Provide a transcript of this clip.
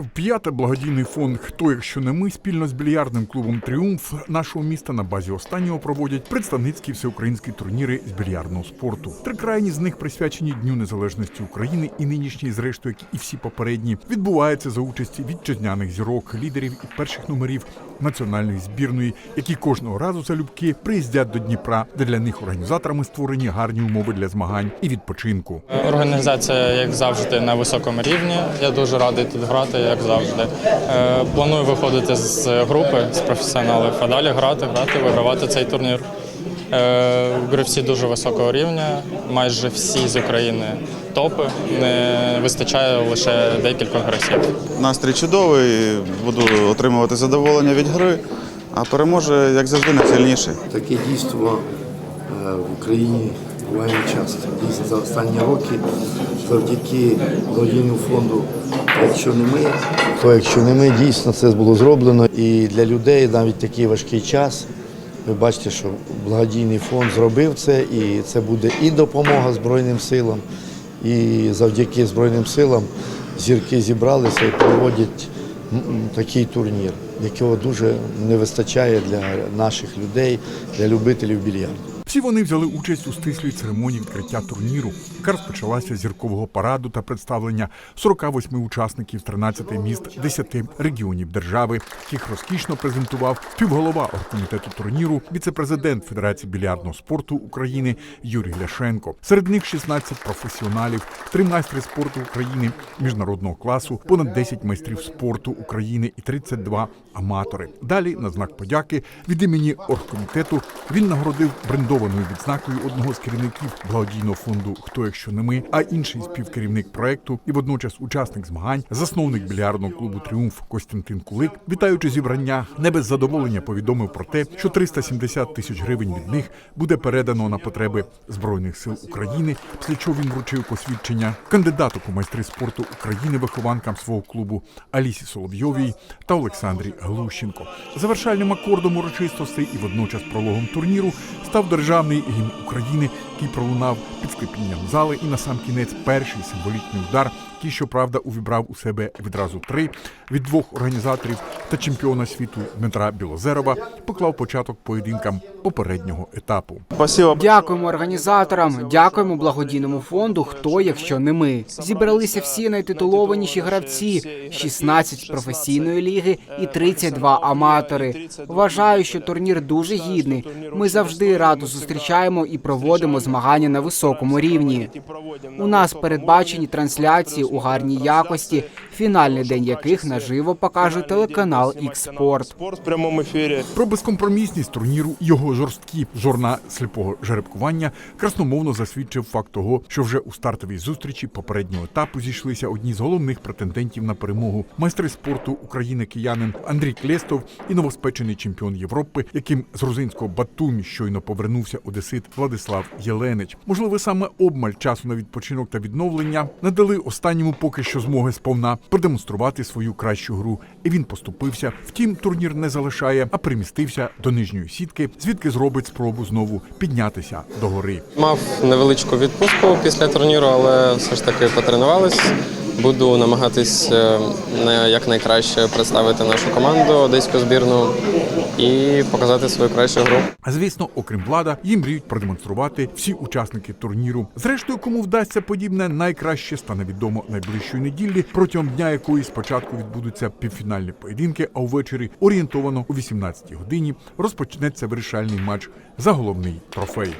Вп'яте благодійний фонд Хто, якщо не ми спільно з більярдним клубом Тріумф нашого міста на базі останнього проводять представницькі всеукраїнські турніри з більярдного спорту. Три крайні з них присвячені Дню Незалежності України і нинішній, зрештою, як і всі попередні, відбуваються за участі вітчизняних зірок, лідерів і перших номерів національної збірної, які кожного разу залюбки приїздять до Дніпра, де для них організаторами створені гарні умови для змагань і відпочинку. Організація, як завжди, на високому рівні. Я дуже радий тут грати, як завжди. Е, Планую виходити з групи з професіоналів, а далі грати, грати, вигравати цей турнір. Е, Гравці дуже високого рівня, майже всі з України топи. Не вистачає лише декількох гравців. Настрій чудовий, буду отримувати задоволення від гри, а переможе, як завжди, найсильніший. Таке дійство е, в Україні буває часто. Дійсно, за останні роки завдяки благодійному фонду, якщо не ми, то якщо не ми, дійсно це було зроблено. І для людей навіть такий важкий час. Ви бачите, що благодійний фонд зробив це, і це буде і допомога Збройним силам, і завдяки Збройним силам зірки зібралися і проводять такий турнір, якого дуже не вистачає для наших людей, для любителів більярду. Всі вони взяли участь у стислій церемонії відкриття турніру, яка розпочалася зіркового параду та представлення 48 учасників 13 міст 10 регіонів держави, яких розкішно презентував співголова оргкомітету турніру, віцепрезидент Федерації більярдного спорту України Юрій Ляшенко. Серед них 16 професіоналів, три майстри спорту України міжнародного класу, понад 10 майстрів спорту України і 32 аматори. Далі, на знак подяки від імені оргкомітету, він нагородив брендованою відзнакою одного з керівників благодійного фонду Хто якщо не ми, а інший співкерівник проекту і водночас учасник змагань, засновник більярдного клубу Тріумф Костянтин Кулик, вітаючи зібрання, не без задоволення повідомив про те, що 370 тисяч гривень від них буде передано на потреби збройних сил України. Після чого він вручив посвідчення кандидаток у майстри спорту України вихованкам свого клубу Алісі Соловйовій та Олександрі Глущенко. Завершальним акордом урочистостей і водночас прологом турніру став державний гімн України, який пролунав під склепінням зали, і на сам кінець перший символічний удар, який, щоправда, увібрав у себе відразу три. Від двох організаторів та чемпіона світу Дмитра Білозерова, поклав початок поєдинкам попереднього етапу. Дякуємо організаторам, дякуємо благодійному фонду. Хто, якщо не ми, зібралися всі найтитулованіші гравці: 16 професійної ліги і 32 аматори. Вважаю, що турнір дуже гідний. Ми завжди радо зустрічаємо і проводимо змагання на високому рівні. У нас передбачені трансляції у гарній якості, фінальний день яких наживо покаже телеканал «Ікспорт». Спорт прямому ефірі. Про безкомпромісність турніру і його жорсткі жорна сліпого жеребкування красномовно засвідчив факт того, що вже у стартовій зустрічі попереднього етапу зійшлися одні з головних претендентів на перемогу майстри спорту України киянин Андрій Клєстов і новоспечений чемпіон Європи, яким з грузинського Батумі щойно повернувся одесит Владислав Єленич. Можливо, саме обмаль часу на відпочинок та відновлення надали останньому поки що змоги сповна продемонструвати свою кращу гру. І він поступився. Втім, турнір не залишає, а примістився до нижньої сітки, звідки зробить спробу знову піднятися до гори. Мав невеличку відпустку після турніру, але все ж таки потренувались. Буду намагатись е, на- якнайкраще представити нашу команду, одеську збірну і показати свою кращу гру. А звісно, окрім влада, їм мріють продемонструвати всі учасники турніру. Зрештою, кому вдасться подібне, найкраще стане відомо найближчої неділі, протягом дня якої спочатку відбудуться півфінальні поєдинки, а увечері орієнтовано о 18 годині розпочнеться вирішальний матч за головний трофей.